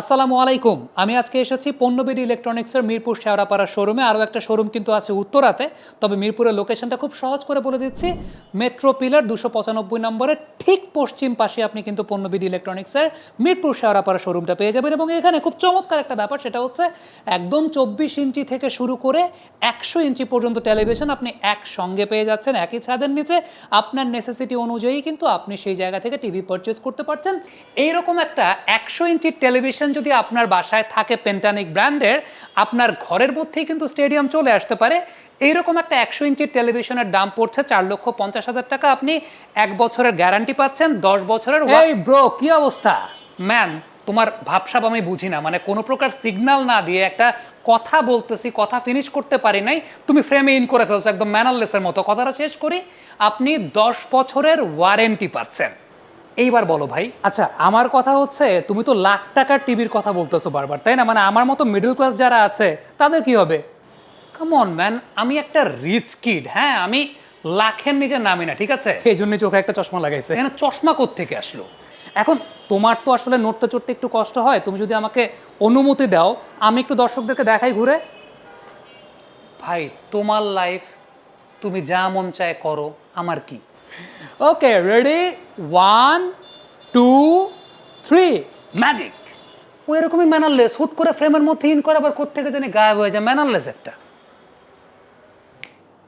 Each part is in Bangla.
আসসালামু আলাইকুম। আমি আজকে এসেছি পণ্যবিডি ইলেকট্রনিক্সের মিরপুর শেওড়াপাড়া শোরুমে। আরও একটা শোরুম কিন্তু আছে উত্তরাতে, তবে মিরপুরের লোকেশনটা খুব সহজ করে বলে দিচ্ছি। মেট্রো পিলার দুশো পঁচানব্বই নম্বরের ঠিক পশ্চিম পাশে আপনি কিন্তু পণ্যবিডি ইলেকট্রনিক্সের মিরপুর শেওড়াপাড়া শোরুমটা পেয়ে যাবেন। এবং এখানে খুব চমৎকার একটা ব্যাপার, সেটা হচ্ছে একদম চব্বিশ ইঞ্চি থেকে শুরু করে একশো ইঞ্চি পর্যন্ত টেলিভিশন আপনি একসঙ্গে পেয়ে যাচ্ছেন, একই ছাদের নিচে। আপনার নেসেসিটি অনুযায়ী কিন্তু আপনি সেই জায়গা থেকে টিভি পারচেস করতে পারছেন। এইরকম একটা একশো ইঞ্চির টেলিভিশন যদি আপনার বাসায় থাকে পেন্টানিক ব্র্যান্ডের আপনার ঘরের মধ্যেই কিন্তু স্টেডিয়াম চলে আসতে পারে। এইরকম একটা একশো ইঞ্চির টেলিভিশনের দাম পড়ছে চার লক্ষ পঞ্চাশ হাজার টাকা। আপনি এক বছরের গ্যারান্টি পাচ্ছেন দশ বছরের এই ব্রো কি অবস্থা? ম্যান তোমার ভাবসাব আমি বুঝি না। মানে কোনো প্রকার সিগন্যাল না দিয়ে একটা কথা বলতেছি কথা ফিনিশ করতে পারি নাই তুমি ফ্রেমে ইন করে ফেলছো একদম ম্যানারলেসের মতো। কথাটা শেষ করি আপনি দশ বছরের ওয়ারেন্টি পাচ্ছেন। এইবার বলো ভাই। আচ্ছা আমার কথা হচ্ছে তুমি তো লাখ টাকার টিভির কথা বলতেছো বারবার, তাই না? মানে আমার মতো মিডল ক্লাস যারা আছে, তাদের কি হবে? কামন ম্যান আমি একটা রিচ কিড হ্যাঁ? আমি লাখের নিচে নামি না, ঠিক আছে? এই জন্য চোখে একটা চশমা লাগাইছে। এখানে চশমা থেকে আসলো? এখন তোমার তো আসলে নড়তে চড়তে একটু কষ্ট হয়, তুমি যদি আমাকে অনুমতি দাও, আমি একটু দর্শকদেরকে দেখাই ঘুরে। ভাই, তোমার লাইফ তুমি যা মন চায় করো, আমার কি? Okay ready one two three magic ও এরকমই ম্যানারলেস হুট করে ফ্রেমের মধ্যে ইন করে আবার কোথেকে জানি গায়েব হয়ে যায় ম্যানারলেস একটা।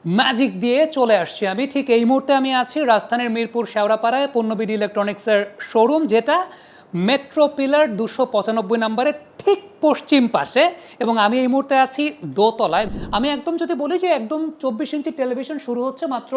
ম্যাজিক দিয়ে চলে আসছি আমি ঠিক এই মুহূর্তে আমি আছি রাজধানীর মিরপুর শেওড়াপাড়ায় পণ্যবিধি ইলেকট্রনিক্সের শোরুম যেটা মেট্রো পিলার দুশো পঁচানব্বই নম্বরের ঠিক পশ্চিম পাশে এবং আমি এই মুহূর্তে আছি দোতলায়। আমি একদম যদি বলি যে একদম চব্বিশ ইঞ্চি টেলিভিশন শুরু হচ্ছে মাত্র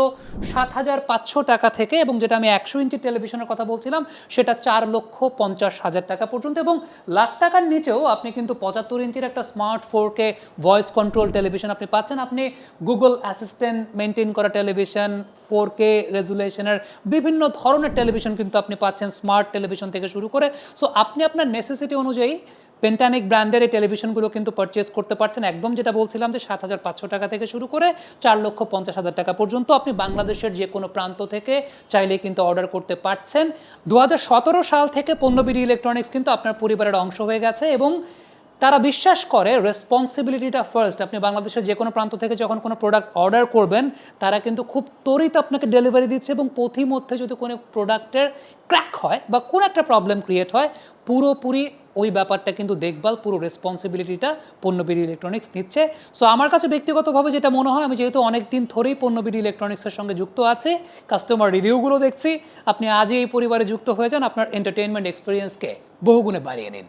সাত হাজার পাঁচশো টাকা থেকে এবং যেটা আমি একশো ইঞ্চি টেলিভিশনের কথা বলছিলাম, সেটা চার লক্ষ পঞ্চাশ হাজার টাকা পর্যন্ত এবং লাখ টাকার নিচেও আপনি কিন্তু পঁচাত্তর ইঞ্চির একটা smart four K voice control television আপনি পাচ্ছেন। আপনি গুগল অ্যাসিস্ট্যান্ট মেনটেন করা টেলিভিশন ফোর কে রেজুলেশনের বিভিন্ন ধরনের টেলিভিশন কিন্তু আপনি পাচ্ছেন স্মার্ট টেলিভিশন থেকে শুরু করে। সো আপনি আপনার নেসেসিটি অনুযায়ী পেন্টানিক ব্র্যান্ডের এই টেলিভিশনগুলো কিন্তু পারচেস করতে পারছেন। একদম যেটা বলছিলাম যে সাত হাজার পাঁচশো টাকা থেকে শুরু করে চার লক্ষ পঞ্চাশ হাজার টাকা পর্যন্ত আপনি বাংলাদেশের যে কোনো প্রান্ত থেকে চাইলে কিন্তু অর্ডার করতে পারছেন। দু হাজার সতেরো সাল থেকে পণ্যবিডি ইলেকট্রনিক্স কিন্তু আপনার পরিবারের অংশ হয়ে গেছে এবং তারা বিশ্বাস করে রেসপন্সিবিলিটিটা ফার্স্ট আপনি বাংলাদেশের যে কোনো প্রান্ত থেকে যখন কোনো প্রোডাক্ট অর্ডার করবেন, তারা কিন্তু খুব ত্বরিত আপনাকে ডেলিভারি দিচ্ছে এবং পথিমধ্যে যদি কোনো প্রোডাক্টের ক্র্যাক হয় বা কোনো একটা প্রবলেম ক্রিয়েট হয়, পুরোপুরি ওই ব্যাপারটা কিন্তু দেখভাল, পুরো রেসপন্সিবিলিটিটা পণ্যবিডি ইলেকট্রনিক্স নিচ্ছে। সো আমার কাছে ব্যক্তিগতভাবে যেটা মনে হয়, আমি যেহেতু অনেক দিন ধরেই পণ্যবিডি ইলেকট্রনিক্সের সঙ্গে যুক্ত আছে কাস্টমার রিভিউগুলো দেখছি, আপনি আজই এই পরিবারে যুক্ত হয়ে যান, আপনার এন্টারটেনমেন্ট এক্সপিরিয়েন্সকে বহুগুণে বাড়িয়ে নিন।